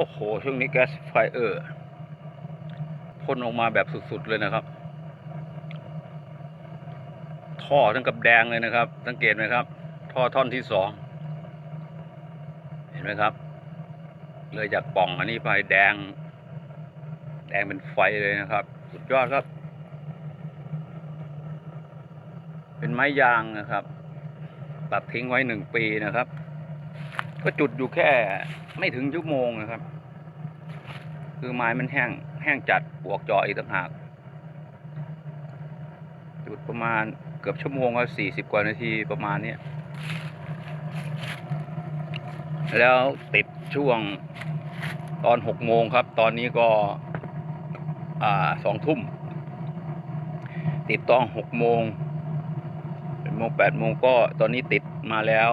โอ้โห ช่วงนี้แก๊สไฟเออร์พ่นออกมาแบบสุด ๆ เลยนะครับ ท่อทั้งกับแดงเลยนะครับ สังเกตไหมครับ ท่อท่อนที่สอง เห็นไหมครับ เลยจากป่องอันนี้ไปแดง แดงเป็นไฟเลยนะครับ สุดยอดครับ เป็นไม้ยางนะครับ ตัดทิ้งไว้หนึ่งปีนะครับ ก็จุดอยู่แค่ไม่ถึงชั่วโมงนะครับ คือไม้มันแห้งแห้งจัดปวกจออีกต่างหาก จุดประมาณเกือบชั่วโมงก็สี่สิบกว่านาทีประมาณเนี้ยแล้วติดช่วงตอนหกโมงครับ ตอนนี้ก็อ่าสองทุ่ม ติดตอนหกโมงเป็นโมงแปดโมงก็ตอนนี้ติดมาแล้ว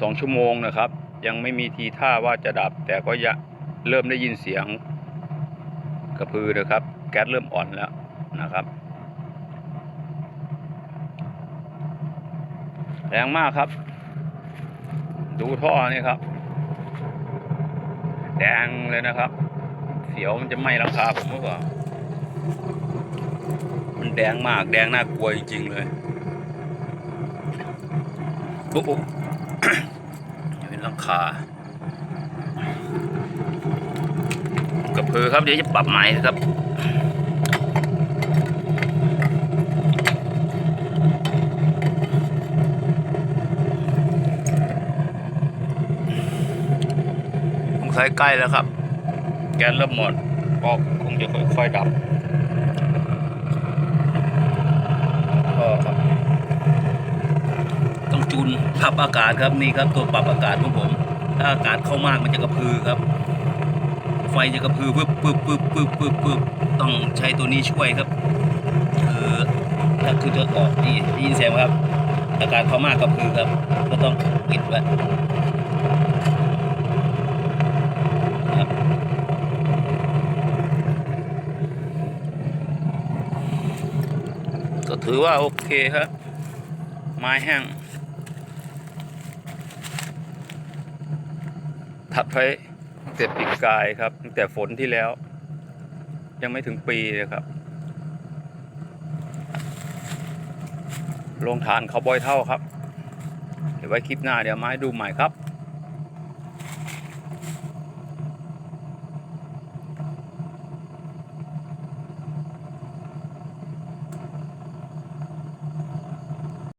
สองชั่วโมงนะครับ ยังไม่มีทีท่าว่าจะดับ แต่ก็ยะเริ่มได้ยินเสียงกระพือนะครับ แก๊สเริ่มอ่อนแล้วนะครับ แรงมากครับ ดูท่อนี่ครับ แดงเลยนะครับ เสียวมันจะไหม้หลังคาผมหรือเปล่ามันแดงมากแดงน่ากลัวจริง ๆ เลยโอ้ เป็นหลังคากระพือครับเดี๋ยวจะปรับใหม่ครับคงใช้ใกล้แล้วครับ แก๊สเริ่มหมดก็คงจะค่อยๆดับก็ต้องจูน ปรับอากาศครับนี่ครับตัวปรับอากาศของผม ถ้าอากาศเข้ามากมันจะกระพือครับ ไฟจะกระพือปึ๊บปึ๊บปึ๊บปึ๊บปึ๊บปึ๊บต้องใช้ตัวนี้ช่วยครับคือถ้าคือจะออกนี่ได้ยินเสียงไหมครับ อากาศเข้ามากกระพือครับ ก็ต้องปิดไว้ก็ถือว่าโอเคครับ ไม้แห้ง ถัดไปตั้งแต่ปีกายครับตั้งแต่ฝนที่แล้ว ยังไม่ถึงปีนะครับลงฐานเขาบอยเท่าครับ เดี๋ยวไว้คลิปหน้าเดี๋ยวมาให้ดูใหม่ครับ